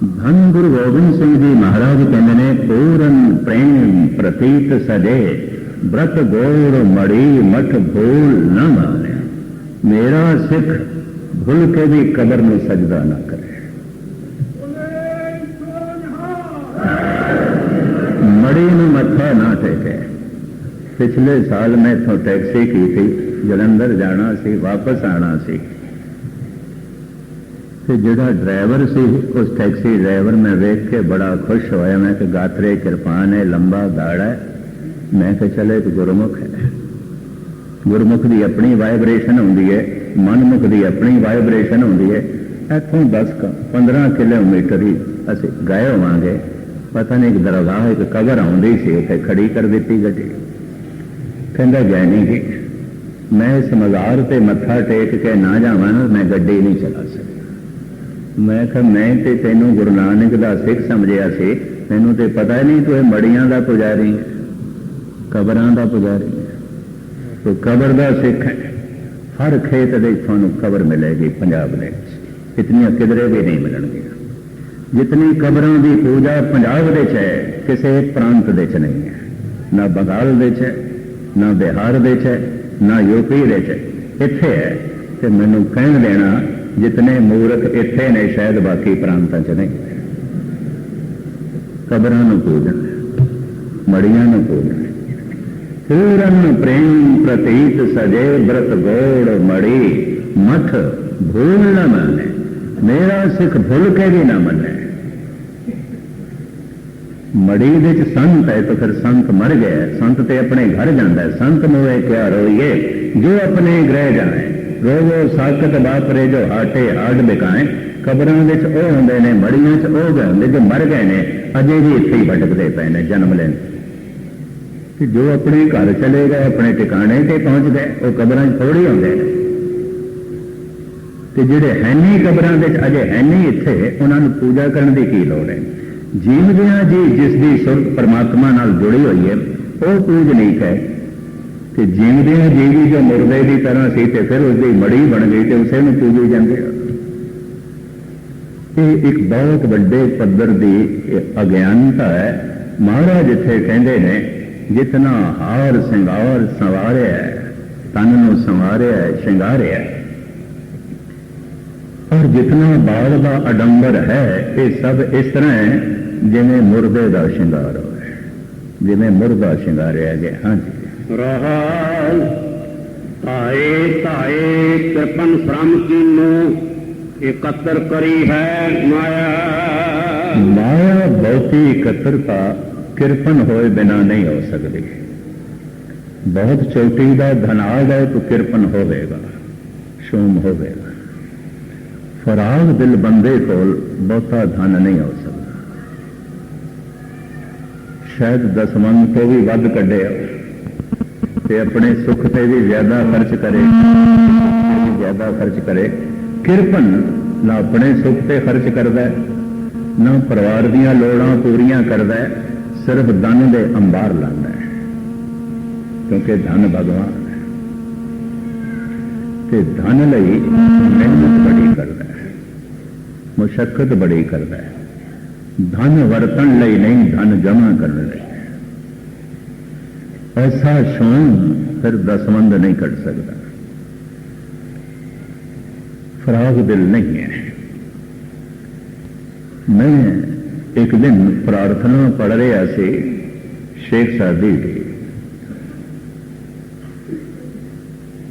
ਧੰਨ ਗੁਰੂ ਗੋਬਿੰਦ ਸਿੰਘ ਜੀ ਮਹਾਰਾਜ ਕਹਿੰਦੇ ਨੇ ਪੂਰਨ ਪ੍ਰੇਮ ਪ੍ਰਤੀਤ ਸਜੇ ਬ੍ਰਤ ਗੋੜ ਮੜੀ ਮਠ ਭੂਲ ਨਾ ਮਾਨੇ ਮੇਰਾ ਸਿੱਖ ਭੁੱਲ ਕੇ ਵੀ ਕਬਰ ਨੂੰ ਸਜਦਾ ਨਾ ਕਰੇ ਮੜੀ ਨੂੰ ਮੱਥਾ ਨਾ ਟੇਕੇ ਪਿਛਲੇ ਸਾਲ ਮੈਂ ਇੱਥੋਂ ਟੈਕਸੀ ਕੀਤੀ ਜਲੰਧਰ ਜਾਣਾ ਸੀ ਵਾਪਸ ਆਣਾ ਸੀ ਤੇ ਜਿਹੜਾ ਡਰਾਈਵਰ ਸੀ, ਉਸ ਟੈਕਸੀ ਡਰਾਈਵਰ ਮੈਂ ਵੇਖ ਕੇ ਬੜਾ ਖੁਸ਼ ਹੋਇਆ। ਮੈਂ ਕਿ ਗਾਤਰੇ, ਕਿਰਪਾਨ ਹੈ, ਲੰਬਾ ਦਾੜਾ ਹੈ। ਮੈਂ ਕਿ ਚਲੇ ਇੱਕ ਗੁਰਮੁਖ ਹੈ। ਗੁਰਮੁਖ ਦੀ ਆਪਣੀ ਵਾਈਬ੍ਰੇਸ਼ਨ ਹੁੰਦੀ ਹੈ, ਮਨਮੁਖ ਦੀ ਆਪਣੀ ਵਾਈਬ੍ਰੇਸ਼ਨ ਹੁੰਦੀ ਹੈ। ਇੱਥੋਂ 10 15 ਕਿਲੋਮੀਟਰ ਹੀ ਅਸੀਂ ਗਏ ਹੋਵਾਂਗੇ। ਪਤਾ ਨਹੀਂ, ਇੱਕ ਦਰਗਾਹ, ਇੱਕ ਕਬਰ ਆਉਂਦੀ ਸੀ, ਉੱਥੇ ਖੜੀ ਕਰ ਦਿੱਤੀ ਗੱਡੀ। ਕਹਿੰਦਾ ਗਿਆਨੀ ਜੀ, ਮੈਂ ਇਸ ਮਜ਼ਾਰ ਤੇ ਮੱਥਾ ਟੇਕ ਕੇ ਨਾ ਜਾਵਾਂ, ਮੈਂ ਗੱਡੀ ਨਹੀਂ ਚਲਾ ਸਕਦਾ। ਮੈਂ ਕਿਹਾ, ਮੈਂ ਤੇ ਤੈਨੂੰ ਗੁਰੂ ਨਾਨਕ ਦਾ ਸਿੱਖ ਸਮਝਿਆ ਸੀ। ਮੈਨੂੰ ਤੇ ਪਤਾ ਹੀ ਨਹੀਂ ਤੂੰ ਇਹ ਮੜੀਆਂ ਦਾ ਪੁਜਾਰੀ ਹੈ। ਕਬਰਾਂ ਦਾ ਪੁਜਾਰੀ ਹੈ। ਤੂੰ ਕਬਰ ਦਾ ਸਿੱਖ ਹੈ। ਹਰ ਖੇਤ ਦੇ ਤੁਹਾਨੂੰ ਕਬਰ ਮਿਲੇਗੀ ਪੰਜਾਬ ਦੇ ਵਿੱਚ। ਇਤਨੀਆਂ ਕਿਧਰੇ ਵੀ ਨਹੀਂ ਮਿਲਣਗੀਆਂ। ਜਿਤਨੀ ਕਬਰਾਂ ਦੀ ਪੂਜਾ ਪੰਜਾਬ ਦੇ ਚ ਹੈ, ਕਿਸੇ ਪ੍ਰਾਂਤ ਦੇ ਚ ਨਹੀਂ ਹੈ। ਨਾ ਬੰਗਾਲ ਦੇ ਚ ਹੈ, ਨਾ ਬਿਹਾਰ ਦੇ ਚ ਹੈ, ਨਾ ਯੂਪੀ ਦੇ ਚ ਹੈ। ਇੱਥੇ ਹੈ। ਤੇ ਮੈਨੂੰ ਕਹਿਣ ਦੇਣਾ ਜਿਤਨੇ ਮੂਰਖ ਇੱਥੇ ਨੇ ਸ਼ਾਇਦ ਬਾਕੀ ਪ੍ਰਾਂਤਾਂ 'ਚ ਨਹੀਂ ਕਬਰਾਂ ਨੂੰ ਪੂਜਣ ਮੜੀਆਂ ਨੂੰ ਪੂਜਣ ਪੂਰਨ ਪ੍ਰੇਮ ਪ੍ਰਤੀਤ ਸਜੇ ਬ੍ਰਤ ਗੋੜ ਮੜੀ ਮਠ ਭੂਲ ਨਾ ਮੰਨੇ ਮੇਰਾ ਸਿੱਖ ਭੁੱਲ ਕੇ ਵੀ ਨਾ ਮੰਨੇ ਮੜੀ ਦੇ ਚ ਸੰਤ ਹੈ ਤਾਂ ਫਿਰ ਸੰਤ ਮਰ ਗਿਆ ਸੰਤ ਤੇ ਆਪਣੇ ਘਰ ਜਾਂਦਾ ਹੈ ਸੰਤ ਮੋਏ ਕਿਆ ਰੋਈਏ ਜੋ ਆਪਣੇ ਗ੍ਰਹਿ ਜਾਏ ਰੋਵੋ ਸਾਖਤ ਬਾਪਰੇ ਜੋ ਹਾਟੇ ਹਾੜ ਬਿਕਾਏ, ਕਬਰਾਂ ਵਿੱਚ ਉਹ ਹੁੰਦੇ ਨੇ, ਮੜੀਆਂ 'ਚ ਉਹ ਗਏ ਹੁੰਦੇ ਜੋ ਮਰ ਗਏ ਨੇ, ਅਜੇ ਵੀ ਇੱਥੇ ਹੀ ਭਟਕਦੇ ਪਏ ਨੇ ਜਨਮ ਲੈਣ। ਕਿ ਜੋ ਆਪਣੇ ਘਰ ਚਲੇ ਗਏ, ਆਪਣੇ ਟਿਕਾਣੇ ਤੇ ਪਹੁੰਚ ਗਏ, ਉਹ ਕਬਰਾਂ 'ਚ ਥੋੜੀ ਹੁੰਦੇ ਨੇ। ਤੇ ਜਿਹੜੇ ਹੈ ਨਹੀਂ ਕਬਰਾਂ ਵਿੱਚ, ਅਜੇ ਹੈ ਨਹੀਂ ਇੱਥੇ, ਉਹਨਾਂ ਨੂੰ ਪੂਜਾ ਕਰਨ ਦੀ ਕੀ ਲੋੜ ਹੈ? ਜੀਵਦਿਆਂ ਜੀ, ਜਿਸ ਦੀ ਸੁਰਤ ਪਰਮਾਤਮਾ ਨਾਲ ਜੁੜੀ ਹੋਈ ਹੈ, ਉਹ ਪੂਜਨੀਕ ਹੈ। ਕਿ ਜਿਉਂਦਿਆਂ ਜੀਵੀ ਜੋ ਮੁਰਦੇ ਦੀ ਤਰ੍ਹਾਂ ਸੀ ਤੇ ਫਿਰ ਉਸ ਦੀ ਮੜੀ ਬਣ ਗਈ ਤੇ ਉਸੇ ਨੂੰ ਪੂਜੇ ਜਾਂਦੇ ਆ। ਇਹ ਇੱਕ ਬਹੁਤ ਵੱਡੇ ਪੱਧਰ ਦੀ ਅਗਿਆਨਤਾ ਹੈ। ਮਹਾਰਾਜ ਇੱਥੇ ਕਹਿੰਦੇ ਨੇ, ਜਿਤਨਾ ਹਾਰ ਸਿੰਗਾਰ ਸੰਵਾਰਿਆ ਤਨ ਨੂੰ ਸੰਵਾਰਿਆ ਸ਼ਿੰਗਾਰਿਆ ਔਰ ਜਿਤਨਾ ਬਾਲ ਦਾ ਅਡੰਬਰ ਹੈ, ਇਹ ਸਭ ਇਸ ਤਰ੍ਹਾਂ ਹੈ ਜਿਵੇਂ ਮੁਰਦੇ ਦਾ ਸ਼ਿੰਗਾਰ ਹੋਵੇ ਜਿਵੇਂ ਮੁਰਦਾ ਸ਼ਿੰਗਾਰਿਆ ਗਿਆ। ਹਾਂਜੀ। ਰਹਾਲ ਤਾਏ ਤਾਏ ਕਿਰਪਨ ਸ਼ਰਮ ਕੀਨੋ ਇਕੱਤਰ ਕਰੀ ਹੈ ਮਾਇਆ। ਮਾਇਆ ਬਹੁਤੀ ਇਕੱਤਰਤਾ ਕਿਰਪਨ ਹੋਏ ਬਿਨਾ ਨਹੀਂ ਹੋ ਸਕਦੀ। ਬਹੁਤ ਚੋਟੀ ਦਾ ਧਨਾਗ ਹੈ ਤਾਂ ਕਿਰਪਨ ਹੋਵੇਗਾ, ਸ਼ੂਮ ਹੋਵੇਗਾ। ਫਰਾਗ ਦਿਲ ਬੰਦੇ ਕੋਲ ਬਹੁਤਾ ਧਨ ਨਹੀਂ ਹੋ ਸਕਦਾ। ਸ਼ਾਇਦ ਦਸਮੰਦ ਤੋਂ ਵੀ ਵੱਧ ਕੱਢਿਆ। ਤੇ ਆਪਣੇ ਸੁੱਖ ਤੇ ਵੀ ਜ਼ਿਆਦਾ ਖਰਚ ਕਰੇ। ਜ਼ਿਆਦਾ ਖਰਚ ਕਰੇ। ਕਿਰਪਨ ਨਾ ਆਪਣੇ ਸੁੱਖ ਤੇ ਖਰਚ ਕਰਦਾ ਹੈ ਨਾ ਪਰਿਵਾਰ ਦੀਆਂ ਲੋੜਾਂ ਪੂਰੀਆਂ ਕਰਦਾ ਹੈ ਸਿਰਫ ਧਨ ਦੇ ਅੰਬਾਰ ਲਾਉਂਦਾ ਹੈ। ਕਿਉਂਕਿ ਧਨ ਭਗਵਾਨ ਹੈ। ਤੇ ਧਨ ਲਈ ਮਿਹਨਤ ਬੜੀ ਕਰਦਾ ਹੈ ਮੁਸ਼ਕਲ ਬੜੀ ਕਰਦਾ ਹੈ। ਧਨ ਵਰਤਣ ਲਈ ਨਹੀਂ ਧਨ ਜਮਾ ਕਰਨ ਲਈ। ਐਸਾ ਸ਼ੌਨ ਫਿਰ ਦਸਵੰਦ ਨਹੀਂ ਕੱਢ ਸਕਦਾ ਫਰਾਗ ਦਿਲ ਨਹੀਂ ਹੈ ਮੈਂ ਇੱਕ ਦਿਨ ਪ੍ਰਾਰਥਨਾ ਪੜ ਰਿਹਾ ਸੀ ਸ਼ੇਖ ਸਾਦੀ ਦੀ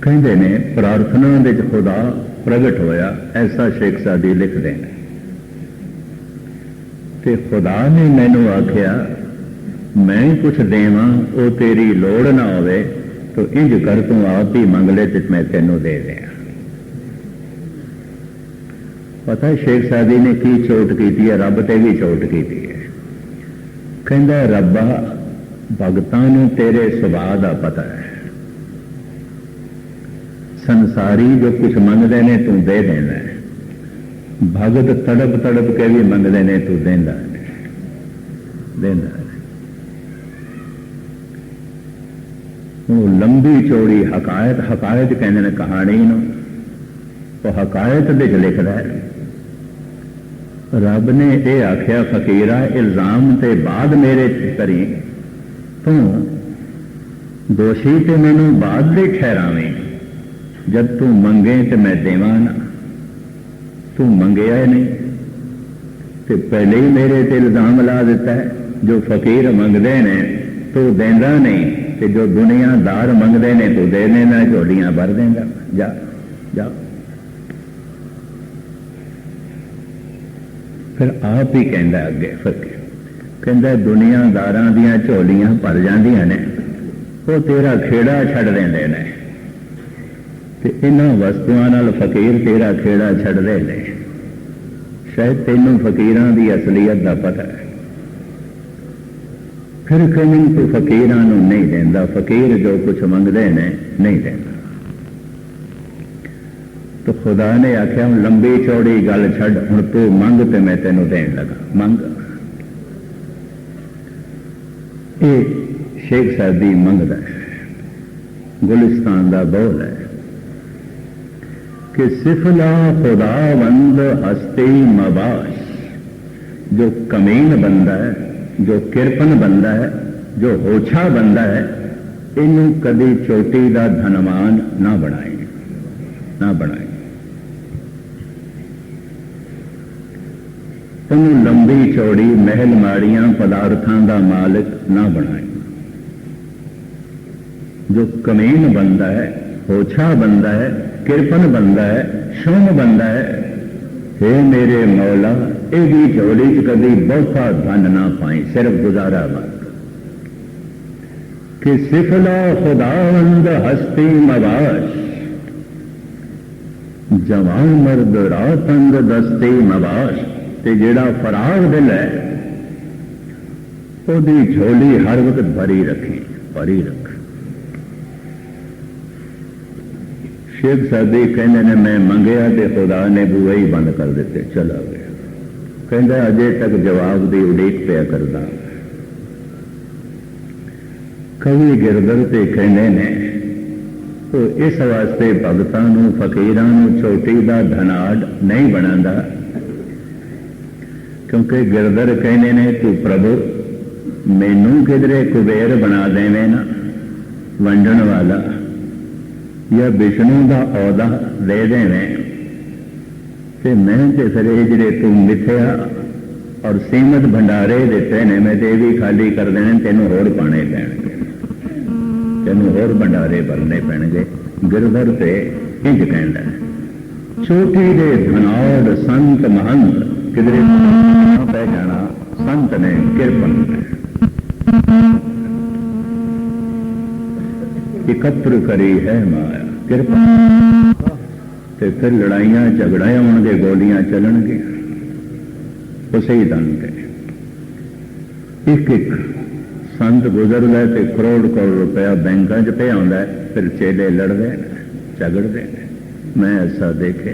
ਕਹਿੰਦੇ ਨੇ ਪ੍ਰਾਰਥਨਾ ਵਿੱਚ ਖੁਦਾ ਪ੍ਰਗਟ ਹੋਇਆ ਐਸਾ ਸ਼ੇਖ ਸਾਦੀ ਲਿਖਦੇ ਨੇ ਤੇ ਖੁਦਾ ਨੇ ਮੈਨੂੰ ਆਖਿਆ ਮੈਂ ਕੁਛ ਦੇਵਾਂ, ਉਹ ਤੇਰੀ ਲੋੜ ਨਾ ਹੋਵੇ, ਤੋ ਇੰਜ ਕਰ, ਤੂੰ ਆਪ ਹੀ ਮੰਗ ਲੈ ਤੇ ਮੈਂ ਤੈਨੂੰ ਦੇ ਦਿਆਂ। ਪਤਾ ਸ਼ੇਖ ਸਾਦੀ ਨੇ ਕੀ ਚੋਟ ਕੀਤੀ ਹੈ? ਰੱਬ ਤੇ ਵੀ ਚੋਟ ਕੀਤੀ ਹੈ। ਕਹਿੰਦਾ, ਰੱਬਾ, ਭਗਤਾਂ ਨੂੰ ਤੇਰੇ ਸੁਭਾਅ ਦਾ ਪਤਾ ਹੈ। ਸੰਸਾਰੀ ਜੋ ਕੁਝ ਮੰਗਦੇ ਨੇ, ਤੂੰ ਦੇ ਦੇਣਾ ਹੈ। ਭਗਤ ਤੜਪ ਤੜਪ ਕੇ ਵੀ ਮੰਗਦੇ ਨੇ, ਤੂੰ ਦੇਂਦਾ ਹੈ। ਦੇਂਦਾ ਹੈ ਉਹ ਲੰਬੀ ਚੌੜੀ ਹਕਾਇਤ ਹਕਾਇਤ ਕਹਿੰਦੇ ਨੇ ਕਹਾਣੀ ਨੂੰ। ਉਹ ਹਕਾਇਤ ਵਿੱਚ ਲਿਖਦਾ ਹੈ, ਰੱਬ ਨੇ ਇਹ ਆਖਿਆ, ਫਕੀਰਾ, ਇਲਜ਼ਾਮ ਤੇ ਬਾਅਦ ਮੇਰੇ ਤੇ ਕਰੀ, ਤੂੰ ਦੋਸ਼ੀ ਤੇ ਮੈਨੂੰ ਬਾਅਦ ਦੇ ਠਹਿਰਾਵੇਂ। ਜਦ ਤੂੰ ਮੰਗੇ ਤੇ ਮੈਂ ਦੇਵਾਂ ਨਾ। ਤੂੰ ਮੰਗਿਆ ਹੀ ਨਹੀਂ। ਤੇ ਪਹਿਲੇ ਹੀ ਮੇਰੇ ਤੇ ਇਲਜ਼ਾਮ ਲਾ ਦਿੱਤਾ ਜੋ ਫਕੀਰ ਮੰਗਦੇ ਨੇ, ਤੂੰ ਦੇਂਦਾ ਨਹੀਂ। ਤੇ ਜੋ ਦੁਨੀਆਦਾਰ ਮੰਗਦੇ ਨੇ ਤੂੰ ਦੇ ਦੇਣਾ, ਝੋਲੀਆਂ ਭਰ ਦੇਂਗਾ। ਜਾ ਜਾ। ਫਿਰ ਆਪ ਹੀ ਕਹਿੰਦਾ ਅੱਗੇ ਫਕੀਰ ਕਹਿੰਦਾ ਦੁਨੀਆਦਾਰਾਂ ਦੀਆਂ ਝੋਲੀਆਂ ਭਰ ਜਾਂਦੀਆਂ ਨੇ, ਉਹ ਤੇਰਾ ਖੇੜਾ ਛੱਡ ਦਿੰਦੇ ਨੇ। ਤੇ ਇਹਨਾਂ ਵਸਤੂਆਂ ਨਾਲ ਫਕੀਰ ਤੇਰਾ ਖੇੜਾ ਛੱਡਦੇ ਨੇ। ਸ਼ਾਇਦ ਤੈਨੂੰ ਫਕੀਰਾਂ ਦੀ ਅਸਲੀਅਤ ਦਾ ਪਤਾ ਹੈ। ਫਿਰ ਕਹਿੰਦੇ ਤੂੰ ਫਕੀਰਾਂ ਨੂੰ ਨਹੀਂ ਦਿੰਦਾ, ਫਕੀਰ ਜੋ ਕੁਝ ਮੰਗਦੇ ਨੇ ਨਹੀਂ ਦਿੰਦਾ। ਤਾਂ ਖੁਦਾ ਨੇ ਆਖਿਆ, ਹੁਣ ਲੰਬੀ ਚੌੜੀ ਗੱਲ ਛੱਡ, ਹੁਣ ਤੂੰ ਮੰਗ ਤੇ ਮੈਂ ਤੈਨੂੰ ਦੇਣ ਲੱਗਾ। ਮੰਗ। ਇਹ ਸ਼ੇਖ ਸਾਹਿਬ ਦੀ ਮੰਗਦਾ ਹੈ। ਗੁਲਿਸਤਾਨ ਦਾ ਬੋਲ ਹੈ ਕਿ ਸਿਫਲਾ ਖੁਦਾਵੰਦ ਹਸਤੀ ਮਬਾਸ਼ ਜੋ ਕਮੀਨ ਬੰਦਾ ਹੈ ਜੋ ਕਿਰਪਨ ਬੰਦਾ ਹੈ, ਜੋ ਹੋਛਾ ਬੰਦਾ ਹੈ, ਇਹਨੂੰ ਕਦੇ ਚੋਟੀ ਦਾ ਧਨਵਾਨ ਨਾ ਬਣਾਏ। ਨਾ ਬਣਾਏ। ਉਹਨੂੰ ਲੰਬੀ ਚੌੜੀ ਮਹਿਲ ਮਾੜੀਆਂ ਪਦਾਰਥਾਂ ਦਾ ਮਾਲਕ ਨਾ ਬਣਾਏ। ਜੋ ਕਮੀਨ ਬੰਦਾ ਹੈ, ਹੋਛਾ ਬੰਦਾ ਹੈ, ਕਿਰਪਨ ਬੰਦਾ ਹੈ ਸ਼ੌਮ ਬੰਦਾ ਹੈ हे ਮੇਰੇ ਮੌਲਾ ਇਹਦੀ ਝੋਲੀ ਚ ਕਦੀ ਬਹੁਤਾ ਧਨ ਨਾ ਪਾਈ ਸਿਰਫ ਗੁਜ਼ਾਰਾ ਮਤ ਕਿ ਸਿਫਲਾ ਖੁਦਾਵੰਦ ਹਸਤੀ ਮਵਾਸ਼ ਜਵਾਨ ਮਰਦ ਰਾਤੰਦ ਦਸਤੀ ਮਵਾਸ਼ ਤੇ ਜਿਹੜਾ ਫਰਾਗ ਦਿਲ ਹੈ ਉਹਦੀ ਝੋਲੀ ਹਰ ਵਕਤ ਭਰੀ ਰੱਖੀ ਭਰੀ ਰੱਖ ਸ਼ੇਖ ਸਾਦੀ ਕਹਿੰਦੇ ਨੇ ਮੈਂ ਮੰਗਿਆ ਤੇ ਖੁਦਾ ਨੇ ਬੂਹੇ ਹੀ ਬੰਦ ਕਰ ਦਿੱਤੇ ਚਲਾ ਗਿਆ ਕਹਿੰਦਾ, ਅਜੇ ਤੱਕ ਜਵਾਬ ਦੀ ਉਡੀਕ ਪਿਆ ਕਰਦਾ। ਕਵੀ ਗਿਰਦਰ ਤੇ ਕਹਿੰਦੇ ਨੇ, ਉਹ ਇਸ ਵਾਸਤੇ ਭਗਤਾਂ ਨੂੰ, ਫਕੀਰਾਂ ਨੂੰ ਛੋਟੀ ਦਾ ਧਨਾੜ ਨਹੀਂ ਬਣਾਉਂਦਾ। ਕਿਉਂਕਿ ਗਿਰਦਰ ਕਹਿੰਦੇ ਨੇ, ਤੂੰ ਪ੍ਰਭੂ, ਮੈਨੂੰ ਕਿਧਰੇ ਕੁਬੇਰ ਬਣਾ ਦੇਵੇਂ ਨਾ, ਵੰਡਣ ਵਾਲਾ, ਜਾਂ ਵਿਸ਼ਨੂੰ ਦਾ ਅਹੁਦਾ ਦੇ ਦੇਵੇਂ? ਤੇ ਮੈਂ ਤੇ ਫਿਰ ਜਿਹੜੇ ਤੂੰ ਮਿੱਥਿਆ ਔਰ ਸੀਮਤ ਭੰਡਾਰੇ ਦਿੱਤੇ ਨੇ, ਮੈਂ ਤੇ ਵੀ ਖਾਲੀ ਕਰ ਦੇਣੇ, ਤੈਨੂੰ ਹੋਰ ਪਾਣੇ ਪੈਣਗੇ। ਤੈਨੂੰ ਹੋਰ ਭੰਡਾਰੇ ਭਰਨੇ ਪੈਣਗੇ। ਗਿਰਧਰ ਤੇ ਇੰਜ ਕਹਿੰਦਾ ਛੋਟੀ ਦੇ ਧਨਾੜ ਸੰਤ ਮਹੰਤ, ਕਿਧਰੇ ਪੈ ਜਾਣਾ, ਸੰਤ ਨੇ ਕਿਰਪਨ ਇਕੱਤਰ ਕਰੀ ਹੈ ਮਾਇਆ, ਕਿਰਪਾ। ਤੇ ਫਿਰ ਲੜਾਈਆਂ, ਝਗੜਾਂ ਹੋਣਗੇ ਗੋਲੀਆਂ ਚੱਲਣਗੇ ਉਸੇ ਹੀ ਦੰਦ ਤੇ ਇੱਕ ਇੱਕ ਸੰਤ ਗੁਜ਼ਰਦਾ ਤੇ ਕਰੋੜ ਕਰੋੜ ਰੁਪਇਆ ਬੈਂਕਾਂ 'ਚ ਪਿਆ ਹੁੰਦਾ ਫਿਰ ਚੇਲੇ ਲੜਦੇ ਨੇ, ਝਗੜਦੇ ਨੇ। ਮੈਂ ਐਸਾ ਦੇਖਿਆ।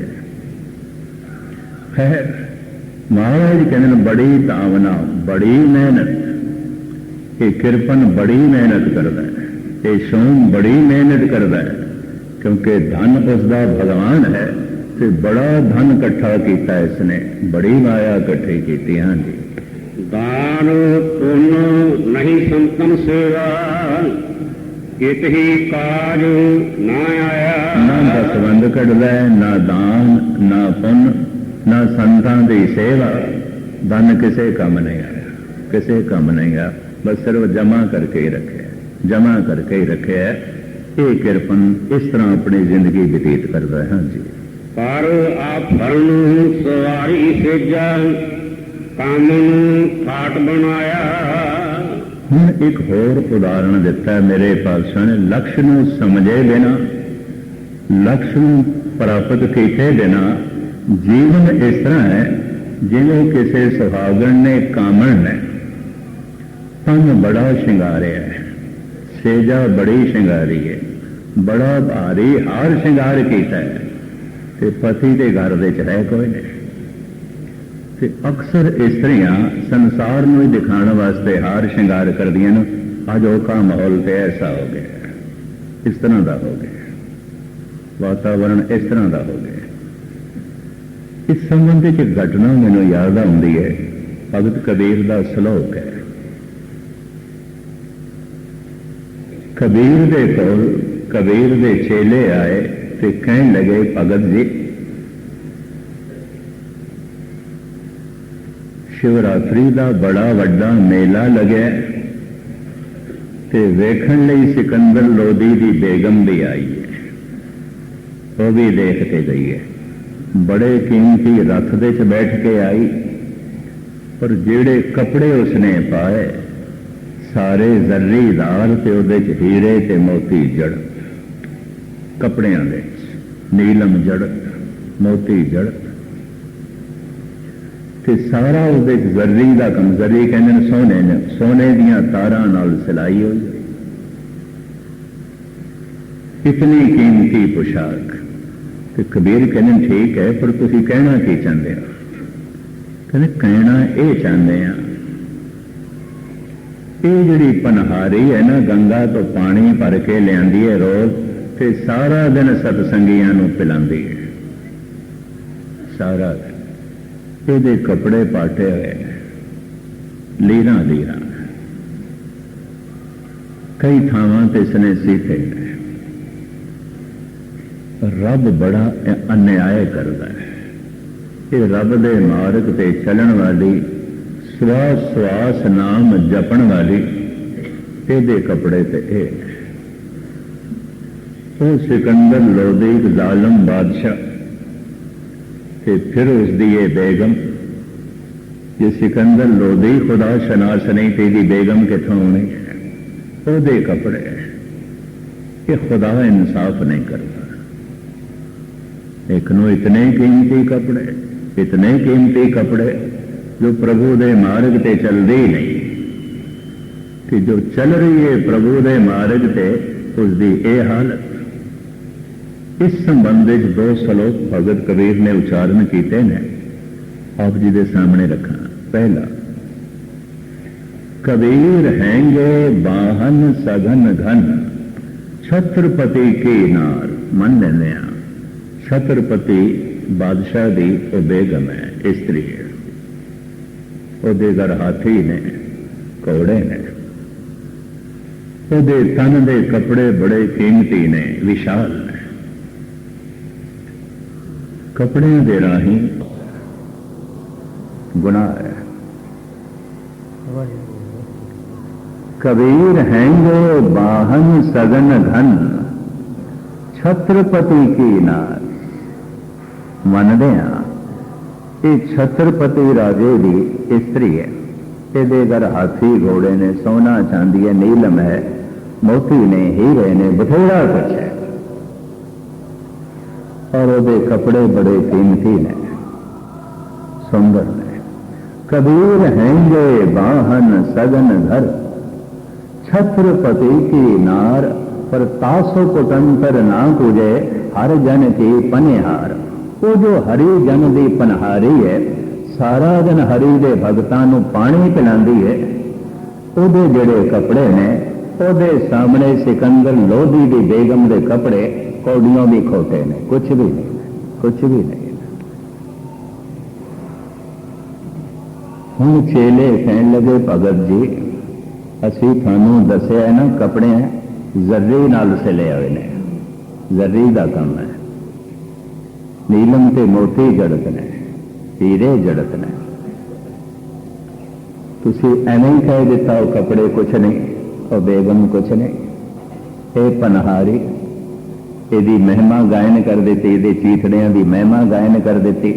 ਖੈਰ, ਮਹਾਰਾਜ ਕਹਿੰਦੇ ਨੇ, ਬੜੀ ਤਾਵਨਾ ਬੜੀ ਮਿਹਨਤ। ਇਹ ਕਿਰਪਨ ਬੜੀ ਮਿਹਨਤ ਕਰਦਾ ਇਹ ਸ਼ੌਮ ਬੜੀ ਮਿਹਨਤ ਕਰਦਾ ਹੈ। ਕਿਉਂਕਿ ਧਨ ਉਸ ਦਾ ਭਗਵਾਨ ਹੈ ਤੇ ਬੜਾ ਧਨ ਇਕੱਠਾ ਕੀਤਾ ਇਸ ਨੇ ਬੜੀ ਮਾਇਆ ਇਕੱਠੀ ਕੀਤੀ ਹਾਂ ਜੀ ਦਾਨ ਪੁੰਨ ਨਹੀਂ ਸੰਤਨ ਸੇਵਾ ਕਿਤ ਹੀ ਕਾਜ ਨਾ ਆਇਆ ਨਾ ਦਸਵੰਦ ਕੱਢਦਾ ਨਾ ਦਾਨ ਨਾ ਪੁੰਨ ਨਾ ਸੰਤਾਂ ਦੀ ਸੇਵਾ ਧਨ ਕਿਸੇ ਕੰਮ ਨਹੀਂ ਆਇਆ ਕਿਸੇ ਕੰਮ ਨਹੀਂ ਆ ਬਸ ਸਿਰਫ ਜਮਾ ਕਰਕੇ ਹੀ ਰੱਖਿਆ ਜਮਾ ਕਰਕੇ ਹੀ ਰੱਖਿਆ ਇਹ ਕਿਰਪਨ ਇਸ ਤਰ੍ਹਾਂ ਆਪਣੀ ਜ਼ਿੰਦਗੀ ਬਤੀਤ ਕਰਦਾ ਹੈ ਹਾਂਜੀ ਪਰ ਆਪ ਫਰਨ ਸਵਾਰੀ ਸੇਜਾ ਕੰਮ ਨੂੰ ਖਾਟ ਬਣਾਇਆ। ਹੁਣ ਇੱਕ ਹੋਰ ਉਦਾਹਰਣ ਦਿੱਤਾ ਮੇਰੇ ਪਾਤਸ਼ਾਹ ਨੇ ਲਕਸ਼ ਨੂੰ ਸਮਝੇ ਬਿਨਾ ਲਕਸ਼ ਨੂੰ ਪ੍ਰਾਪਤ ਕੀਤੇ ਬਿਨਾ ਜੀਵਨ ਇਸ ਤਰ੍ਹਾਂ ਹੈ ਜਿਵੇਂ ਕਿਸੇ ਸੁਹਾਗਣ ਨੇ ਕਾਮਣ ਨੇ ਤਨ ਬੜਾ ਸ਼ਿੰਗਾਰਿਆ ਹੈ ਸੇਜਾ ਬੜੀ ਸ਼ਿੰਗਾਰੀ ਹੈ। ਬੜਾ ਭਾਰੀ ਹਾਰ ਸ਼ਿੰਗਾਰ ਕੀਤਾ ਹੈ। ਤੇ ਪਤੀ ਦੇ ਘਰ ਵਿੱਚ ਰਹਿ ਹੈ ਕੋਈ ਨਹੀਂ। ਤੇ ਅਕਸਰ ਇਸਤਰੀਆਂ ਸੰਸਾਰ ਨੂੰ ਹੀ ਦਿਖਾਉਣ ਵਾਸਤੇ ਹਾਰ ਸ਼ਿੰਗਾਰ ਕਰਦੀਆਂ ਨੇ। ਅੱਜ ਉਹ ਕਾ ਮਾਹੌਲ ਤੇ ਐਸਾ ਹੋ ਗਿਆ ਇਸ ਤਰ੍ਹਾਂ ਦਾ ਹੋ ਗਿਆ ਵਾਤਾਵਰਣ ਇਸ ਤਰ੍ਹਾਂ ਦਾ ਹੋ ਗਿਆ ਇਸ ਸੰਬੰਧ ਵਿੱਚ ਘਟਨਾ ਮੈਨੂੰ ਯਾਦ ਆਉਂਦੀ ਹੈ। ਭਗਤ ਕਬੀਰ ਦਾ ਸ਼ਲੋਕ ਹੈ। ਕਬੀਰ ਦੇ ਕੋਲ ਕਬੀਰ ਦੇ ਚੇਲੇ ਆਏ ਤੇ ਕਹਿਣ ਲੱਗੇ, ਭਗਤ ਜੀ, ਸ਼ਿਵਰਾਤਰੀ ਦਾ ਬੜਾ ਵੱਡਾ ਮੇਲਾ ਲੱਗਿਆ ਤੇ ਵੇਖਣ ਲਈ ਸਿਕੰਦਰ ਲੋਦੀ ਦੀ ਬੇਗਮ ਵੀ ਆਈ ਹੈ। ਉਹ ਵੀ ਦੇਖ ਕੇ ਗਈ ਹੈ। ਬੜੇ ਕੀਮਤੀ ਰੱਥ ਦੇ ਚ ਬੈਠ ਕੇ ਆਈ, ਪਰ ਜਿਹੜੇ ਕੱਪੜੇ ਉਸਨੇ ਪਾਏ, ਸਾਰੇ ਜ਼ਰਰੀਦਾਰ ਤੇ ਉਹਦੇ ਚ ਹੀਰੇ ਤੇ ਮੋਤੀ ਜੜ ਕੱਪੜਿਆਂ ਦੇ। ਨੀਲਮ ਜੜ, ਮੋਤੀ ਜੜ। ਤੇ ਸਾਰਾ ਉਹਦੇ ਚ ਜ਼ਰਰੀ ਦਾ ਕੰਮ ਜ਼ਰਰੀ ਕਹਿੰਦੇ ਨੇ ਸੋਨੇ ਨੇ। ਸੋਨੇ ਦੀਆਂ ਤਾਰਾਂ ਨਾਲ ਸਿਲਾਈ ਹੋਈ। ਇਤਨੀ ਕੀਮਤੀ ਪੁਸ਼ਾਕ। ਤੇ ਕਬੀਰ ਕਹਿੰਦੇ ਠੀਕ ਹੈ, ਪਰ ਤੁਸੀਂ ਕਹਿਣਾ ਕੀ ਚਾਹੁੰਦੇ ਹੋ? ਕਹਿੰਦੇ, ਕਹਿਣਾ ਇਹ ਚਾਹੁੰਦੇ ਆ ਇਹ ਜਿਹੜੀ ਪਨਹਾਰੀ ਹੈ ਨਾ, ਗੰਗਾ ਤੋਂ ਪਾਣੀ ਭਰ ਕੇ ਲਿਆਂਦੀ ਹੈ ਰੋਜ਼। ਤੇ ਸਾਰਾ ਦਿਨ ਸਤਸੰਗੀਆਂ ਨੂੰ ਪਿਲਾਉਂਦੀ ਹੈ। ਸਾਰਾ ਦਿਨ ਇਹਦੇ ਕੱਪੜੇ ਪਾਟੇ ਹੋਏ ਲੀਰਾਂ ਲੀਰਾਂ। ਕਈ ਥਾਵਾਂ ਤੇ ਇਸਨੇ ਸਿੱਖੇ ਰੱਬ ਬੜਾ ਅਨਿਆਇ ਕਰਦਾ ਹੈ। ਇਹ ਰੱਬ ਦੇ ਮਾਰਗ ਤੇ ਚੱਲਣ ਵਾਲੀ ਸਵਾਸ ਸਵਾਸ ਨਾਮ ਜਪਣ ਵਾਲੀ ਇਹਦੇ ਕੱਪੜੇ ਤੇ ਇਹ ਉਹ ਸਿਕੰਦਰ ਲੋਦੀ ਇੱਕ ਜ਼ਾਲਮ ਬਾਦਸ਼ਾਹ। ਤੇ ਫਿਰ ਉਸ ਦੀ ਇਹ ਬੇਗਮ, ਜੇ ਸਿਕੰਦਰ ਲੋਦੀ ਖੁਦਾ ਸ਼ਨਾਸ ਨਹੀਂ ਤੇ ਦੀ ਬੇਗਮ ਕਿੱਥੋਂ ਹੋਣੀ ਉਹਦੇ ਕੱਪੜੇ ਇਹ ਖੁਦਾ ਇਨਸਾਫ ਨਹੀਂ ਕਰਦਾ। ਇੱਕ ਨੂੰ ਇਤਨੇ ਕੀਮਤੀ ਕੱਪੜੇ, ਇਤਨੇ ਕੀਮਤੀ ਕੱਪੜੇ ਜੋ ਪ੍ਰਭੂ ਦੇ ਮਾਰਗ ਤੇ ਚੱਲਦੇ ਹੀ ਨਹੀਂ। ਕਿ ਜੋ ਚੱਲ ਰਹੀ ਹੈ ਪ੍ਰਭੂ ਦੇ ਮਾਰਗ ਤੇ ਉਸ ਦੀ ਇਹ ਹਾਲਤ ਇਸ ਸੰਬੰਧ ਵਿੱਚ ਦੋ ਸ਼ਲੋਕ ਭਗਤ ਕਬੀਰ ਨੇ ਉਚਾਰਨ ਕੀਤੇ ਨੇ। ਆਪ ਜੀ ਦੇ ਸਾਹਮਣੇ ਰੱਖਾਂ। ਪਹਿਲਾ, ਕਬੀਰ ਹੈਂਗੇ ਬਾਹਨ ਸਗਨ ਘਨ, ਛਤਰਪਤੀ ਕੀ ਨਾਰ? ਮੰਨ ਲੈਂਦੇ ਆ ਛਤਰਪਤੀ ਬਾਦਸ਼ਾਹ ਦੀ ਉਹ ਬੇਗਮ ਹੈ, ਇਸਤਰੀ ਹੈ। ਉਹਦੇ ਘਰ ਹਾਥੀ ਨੇ, ਘੋੜੇ ਨੇ। ਉਹਦੇ ਤਨ ਦੇ ਕੱਪੜੇ ਬੜੇ ਕੀਮਤੀ ਨੇ, ਵਿਸ਼ਾਲ ਨੇ। ਕੱਪੜਿਆਂ ਦੇ ਰਾਹੀਂ ਗੁਨਾਹ ਹੈ। ਕਬੀਰ ਹੈਂਗੇ ਬਾਹਨ ਸਗਨ ਘਨ ਛਤਰਪਤੀ ਕੀ ਨਾਰ ਮੰਨਦੇ ਆ ਇਹ ਛਤਰਪਤੀ ਰਾਜੇ ਦੀ ਇਸਤਰੀ ਹੈ। ਇਹਦੇ ਘਰ ਹਾਥੀ ਘੋੜੇ ਨੇ, ਸੋਨਾ ਚਾਂਦੀ ਹੈ ਨੀਲਮ ਹੈ, ਮੋਤੀ ਨੇ, ਹੀਰੇ ਨੇ, ਬਥੇਰਾ ਕੁਛ ਹੈ ਉਹਦੇ ਕੱਪੜੇ ਬੜੇ ਕੀਮਤੀ ਨੇ, ਸੁੰਦਰ ਨੇ। ਕਬੀਰ ਹੈਂਗੇ ਬਾਹਨ ਸਗਨ ਘਰ ਛਤਰਪਤੀ ਕੀ ਨਾਰ, ਪਰ ਤਾਸੋ ਕੁਟੰਤਰ ਨਾ ਕੁਜੇ, ਹਰ ਜਨ ਕੀ ਪਨਿਹਾਰ। ਉਹ ਜੋ ਹਰੀ ਜਨ ਦੀ ਪਨਹਾਰੀ ਹੈ ਸਾਰਾ ਦਿਨ ਹਰੀ ਦੇ ਭਗਤਾਂ ਨੂੰ ਪਾਣੀ ਪਿਲਾਉਂਦੀ ਹੈ ਉਹਦੇ ਜਿਹੜੇ ਕੱਪੜੇ ਨੇ, ਉਹਦੇ ਸਾਹਮਣੇ ਸਿਕੰਦਰ ਲੋਧੀ ਦੀ ਬੇਗਮ ਦੇ ਕੱਪੜੇ ਕੌਡੀਆਂ ਵੀ ਖੋਟੇ ਨੇ ਕੁਝ ਵੀ ਨਹੀਂ ਕੁਝ ਵੀ ਨਹੀਂ। ਹੁਣ ਚੇਲੇ ਕਹਿਣ ਲੱਗੇ, ਭਗਤ ਜੀ, ਅਸੀਂ ਤੁਹਾਨੂੰ ਦੱਸਿਆ ਨਾ, ਕੱਪੜੇ ਜ਼ਰਰੀ ਨਾਲ ਸਿਲੇ ਹੋਏ ਨੇ। ਜ਼ਰਰੀ ਦਾ ਕੰਮ ਹੈ। ਨੀਲਮ ਤੇ ਮੋਤੀ ਜੜਤ ਨੇ, ਹੀਰੇ ਜੜਤ ਨੇ। ਤੁਸੀਂ ਐਵੇਂ ਹੀ ਕਹਿ ਦਿੱਤਾ, ਉਹ ਕੱਪੜੇ ਕੁਛ ਨਹੀਂ, ਉਹ ਬੇਗਮ ਕੁਛ ਨਹੀਂ। ਇਹ ਪਨਹਾਰੀ ਇਹਦੀ ਮਹਿਮਾ ਗਾਇਨ ਕਰ ਦਿੱਤੀ, ਇਹਦੇ ਚੀਤੜਿਆਂ ਦੀ ਮਹਿਮਾ ਗਾਇਨ ਕਰ ਦਿੱਤੀ।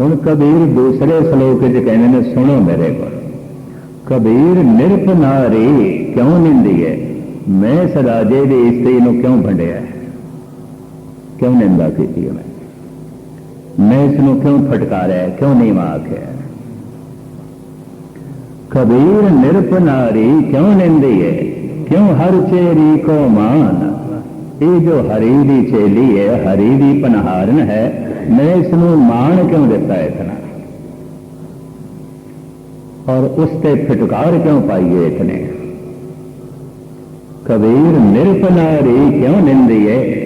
ਹੁਣ ਕਬੀਰ ਦੂਸਰੇ ਸ਼ਲੋਕ ਵਿੱਚ ਕਹਿੰਦੇ ਨੇ, ਸੁਣੋ ਮੇਰੇ ਕੋਲ। ਕਬੀਰ ਨਿਰਪ ਨਾਰੀ ਕਿਉਂ ਨਿੰਦੀ ਹੈ ਮੈਂ ਇਸ ਰਾਜੇ ਦੀ ਇਸਤਰੀ ਨੂੰ ਕਿਉਂ ਭੰਡਿਆ ਕਿਉਂ ਨਿੰਦਾ ਕੀਤੀ ਹੈ ਮੈਂ ਮੈਂ ਇਸ ਨੂੰ ਕਿਉਂ ਫਟਕਾਰਿਆ ਕਿਉਂ ਨਹੀਂ ਆਖਿਆ ਕਬੀਰ ਨਿਰਪ ਨਾਰੀ ਕਿਉਂ ਨਿੰਦੀ ਹੈ ਕਿਉਂ ਹਰ ਚੇਰੀ ਕੋ ਮਾਨ? ਇਹ ਜੋ ਹਰੀ ਦੀ ਚੇਲੀ ਹੈ, ਹਰੀ ਦੀ ਪਨਹਾਰਨ ਹੈ, ਮੈਂ ਇਸ ਨੂੰ ਮਾਣ ਕਿਉਂ ਦਿੱਤਾ ਇਤਨਾ? ਔਰ ਉਸ ਤੇ ਫਟਕਾਰ ਕਿਉਂ ਪਾਈਏ ਇਤਨੇ? ਕਬੀਰ ਨਿਰਪਨਾਰੀ ਕਿਉਂ ਨਿੰਦੀਏ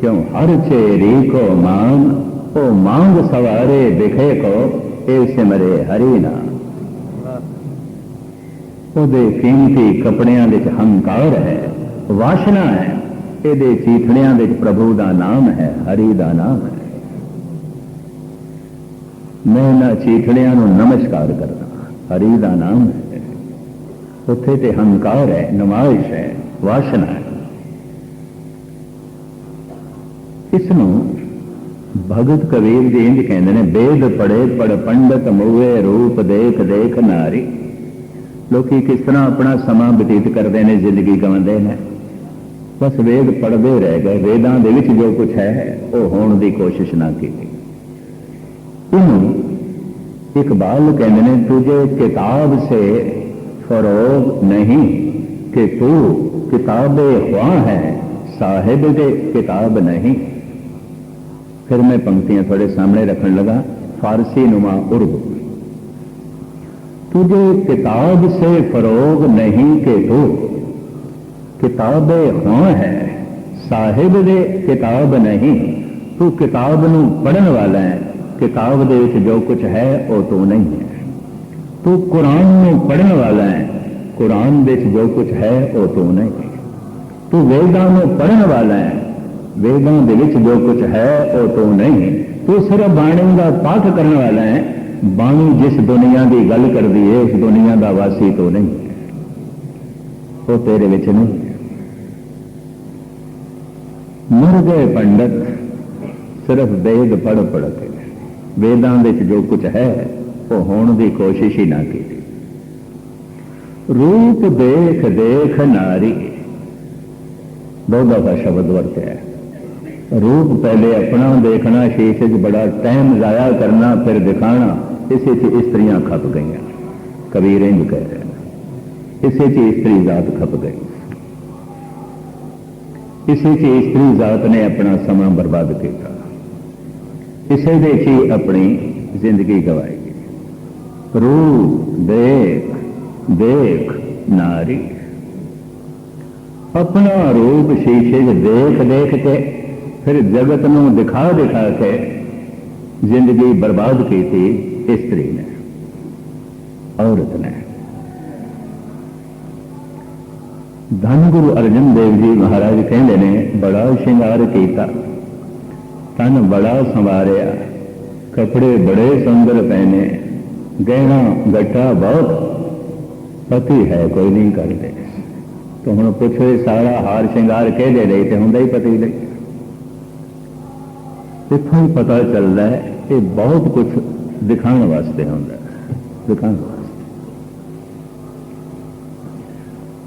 ਕਿਉਂ ਹਰ ਚੇਰੀ ਕੋ ਮਾਨ ਉਹ ਮਾਂਗ ਸਵਾਰੇ ਦਿਖੇ ਕੋ, ਇਹ ਸਿਮਰੇ ਹਰੀ ਨਾ ਉਹਦੇ ਕੀਮਤੀ ਕਪੜਿਆਂ ਵਿੱਚ ਹੰਕਾਰ ਹੈ, ਵਾਸ਼ਨਾ ਹੈ। ਇਹਦੇ ਚੀਥੜਿਆਂ ਵਿੱਚ ਪ੍ਰਭੂ ਦਾ ਨਾਮ ਹੈ, ਹਰੀ ਦਾ ਨਾਮ ਹੈ। ਮੈਂ ਇਹਨਾਂ ਚੀਥੜਿਆਂ ਨੂੰ ਨਮਸਕਾਰ ਕਰਦਾ ਹਰੀ ਦਾ ਨਾਮ ਹੈ। ਉੱਥੇ ਤੇ ਹੰਕਾਰ ਹੈ ਨਮਾਇਸ਼ ਹੈ, ਵਾਸ਼ਨਾ ਹੈ। ਇਸ ਨੂੰ ਭਗਤ ਕਬੀਰ ਜੀ ਇੰਜ ਕਹਿੰਦੇ ਨੇ ਬੇਦ ਪੜੇ ਪੜ ਪੰਡਤ ਮੂਏ ਰੂਪ ਦੇਖ ਦੇਖ ਨਾਰੀ। ਲੋਕੀ ਕਿਸ ਤਰ੍ਹਾਂ ਆਪਣਾ ਸਮਾਂ ਬਤੀਤ ਕਰਦੇ ਨੇ, ਜ਼ਿੰਦਗੀ ਗਵਾਉਂਦੇ ਨੇ। ਬਸ ਵੇਦ ਪੜਦੇ ਰਹਿ ਗਏ। ਵੇਦਾਂ ਦੇ ਵਿੱਚ ਜੋ ਕੁਝ ਹੈ, ਉਹ ਹੋਣ ਦੀ ਕੋਸ਼ਿਸ਼ ਨਾ ਕੀਤੀ। ਇਹਨੂੰ ਇਕਬਾਲ ਕਹਿੰਦੇ ਨੇ, ਤੁਝੇ ਕਿਤਾਬ ਸੇ ਫਰੋਗ ਨਹੀਂ ਕਿ ਤੂੰ ਕਿਤਾਬੇ ਖਵਾ ਹੈ, ਸਾਹਿਬ ਦੇ ਕਿਤਾਬ ਨਹੀਂ। ਫਿਰ ਮੈਂ ਪੰਕਤੀਆਂ ਤੁਹਾਡੇ ਸਾਹਮਣੇ ਰੱਖਣ ਲਗਾ, ਫਾਰਸੀ ਨੁਮਾ ਉਰਦੂ। ਤੁਝੇ ਕਿਤਾਬ ਸੇ ਫਰੋਗ ਨਹੀਂ ਕਿ ਤੂੰ ਕਿਤਾਬ ਹੋਂ ਹੈ, ਸਾਹਿਬ ਦੇ ਕਿਤਾਬ ਨਹੀਂ, ਤੂੰ ਕਿਤਾਬ ਨੂੰ ਪੜਨ ਵਾਲਾ ਹੈ, ਕਿਤਾਬ ਦੇ ਵਿੱਚ ਜੋ ਕੁਝ ਹੈ ਉਹ ਤੂੰ ਨਹੀਂ ਹੈ। ਤੂੰ ਕੁਰਾਨ ਨੂੰ ਪੜਨ ਵਾਲਾ ਹੈ, ਕੁਰਾਨ ਵਿੱਚ ਜੋ ਕੁਝ ਹੈ ਉਹ ਤੂੰ ਨਹੀਂ ਹੈ। ਤੂੰ ਵੇਦਾਂ ਨੂੰ ਪੜਨ ਵਾਲਾ ਹੈ, ਵੇਦਾਂ ਦੇ ਵਿੱਚ ਜੋ ਕੁਝ ਹੈ ਉਹ ਤੂੰ ਨਹੀਂ ਹੈ। ਤੂੰ ਸਿਰਫ ਬਾਣੀ ਦਾ ਪਾਠ ਕਰਨ ਵਾਲਾ ਹੈ, ਬਾਣੀ ਜਿਸ ਦੁਨੀਆ ਦੀ ਗੱਲ ਕਰਦੀ ਹੈ ਉਸ ਦੁਨੀਆ ਦਾ ਵਾਸੀ ਤੂੰ ਨਹੀਂ ਉਹ ਤੇਰੇ ਵਿੱਚ ਨਹੀਂ ਮਰ ਗਏ ਪੰਡਤ ਸਿਰਫ ਵੇਦ ਪੜ ਪੜ ਕੇ ਵੇਦਾਂ ਵਿੱਚ ਜੋ ਕੁਝ ਹੈ, ਉਹ ਹੋਣ ਦੀ ਕੋਸ਼ਿਸ਼ ਹੀ ਨਾ ਕੀਤੀ। ਰੂਪ ਦੇਖ ਦੇਖ ਨਾਰੀ। ਬਹੁਤਾ ਦਫਾ ਸ਼ਬਦ ਵਰਤਿਆ। ਰੂਪ ਪਹਿਲੇ ਆਪਣਾ ਦੇਖਣਾ, ਸ਼ੀਸ਼ੇ 'ਚ ਬੜਾ ਟਾਈਮ ਜ਼ਾਇਆ ਕਰਨਾ, ਫਿਰ ਦਿਖਾਣਾ, ਇਸੇ 'ਚ ਇਸਤਰੀਆਂ ਖੱਪ ਗਈਆਂ। ਕਬੀਰ ਇੰਜ ਕਹਿ ਰਿਹਾ ਇਸੇ 'ਚ ਇਸਤਰੀ ਜ਼ਾਤ ਖੱਪ ਗਈ। ਇਸੇ 'ਚ ਇਸਤਰੀ ਜ਼ਾਤ ਨੇ ਆਪਣਾ ਸਮਾਂ ਬਰਬਾਦ ਕੀਤਾ। ਇਸੇ ਦੇ 'ਚ ਹੀ ਆਪਣੀ ਜ਼ਿੰਦਗੀ ਗਵਾਈ ਰੂਪ ਦੇਖ ਦੇਖ ਨਾਰੀ। ਆਪਣਾ ਰੂਪ ਸ਼ੀਸ਼ੇ 'ਚ ਦੇਖ ਦੇਖ ਕੇ ਫਿਰ ਜਗਤ ਨੂੰ ਦਿਖਾ ਦਿਖਾ ਕੇ ਜ਼ਿੰਦਗੀ ਬਰਬਾਦ ਕੀਤੀ ਇਸਤਰੀ ਨੇ। ਔਰਤ ਨੇ। ਧੰਨ ਗੁਰੂ ਅਰਜਨ ਦੇਵ ਜੀ ਮਹਾਰਾਜ ਕਹਿੰਦੇ ਨੇ ਬੜਾ ਸ਼ਿੰਗਾਰ ਕੀਤਾ ਤਨ ਬੜਾ ਸੰਵਾਰਿਆ ਕਪੜੇ ਬੜੇ ਸੁੰਦਰ ਪਹਿਨੇ ਗਹਿਣਾ ਗੱਟਾ ਬਹੁਤ ਪਤੀ ਹੈ ਕੋਈ ਨਹੀਂ ਕਰਦੇ ਤਾਂ ਹੁਣ ਪੁੱਛੋ ਸਾਰਾ ਹਾਰ ਸ਼ਿੰਗਾਰ ਕਿਹਦੇ ਲਈ ਤੇ ਹੁੰਦਾ ਹੀ ਪਤੀ ਲਈ ਇੱਥੋਂ ਹੀ ਪਤਾ ਚੱਲਦਾ ਹੈ ਇਹ ਬਹੁਤ ਕੁਝ ਦਿਖਾਉਣ ਵਾਸਤੇ ਹੁੰਦਾ ਹੈ ਦਿਖਾਉਣ ਵਾਸਤੇ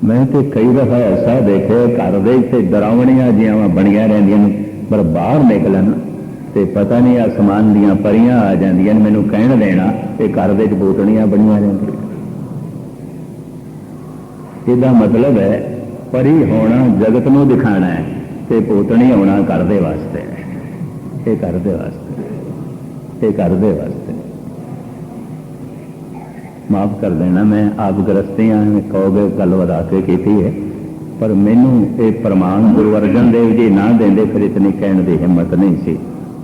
ਮੈਂ ਤੇ ਕਈ ਦਫਾ ਐਸਾ ਦੇਖਿਆ, ਘਰ ਦੇ ਤੇ ਡਰਾਵਣੀਆਂ ਜਿਹੀਆਂ ਬਣੀਆਂ ਰਹਿੰਦੀਆਂ ਨੇ, ਪਰ ਬਾਹਰ ਨਿਕਲਣ ਤੇ ਪਤਾ ਨਹੀਂ ਆਸਮਾਨ ਦੀਆਂ ਪਰੀਆਂ ਆ ਜਾਂਦੀਆਂ ਨੇ, ਮੈਨੂੰ ਕਹਿਣ ਦੇਣਾ, ਇਹ ਘਰ ਦੇ ਚ ਬੋਤਣੀਆਂ ਬਣੀਆਂ ਰਹਿੰਦੀਆਂ ਇਹਦਾ ਮਤਲਬ ਹੈ, ਪਰੀ ਹੋਣਾ ਜਗਤ ਨੂੰ ਦਿਖਾਣਾ ਹੈ ਤੇ ਪੋਤਣੀ ਹੋਣਾ ਘਰ ਦੇ ਵਾਸਤੇ। ਹੈ ਇਹ ਘਰ ਦੇ ਵਾਸਤੇ। ਇਹ ਘਰ ਦੇ ਵਾਸਤੇ। ਮਾਫ ਕਰ ਦੇਣਾ, ਮੈਂ ਆਪ ਗ੍ਰਸਤੀ ਗ੍ਰਸਤੀਆਂ ਮੈਂ ਕਹੋਗੇ ਗੱਲ ਵਧਾ ਕੇ ਕੀਤੀ ਹੈ। ਪਰ ਮੈਨੂੰ ਇਹ ਪ੍ਰਮਾਣ ਗੁਰੂ ਅਰਜਨ ਦੇਵ ਜੀ ਨਾ ਦਿੰਦੇ, ਫਿਰ ਇਤਨੀ ਕਹਿਣ ਦੀ ਹਿੰਮਤ ਨਹੀਂ ਸੀ।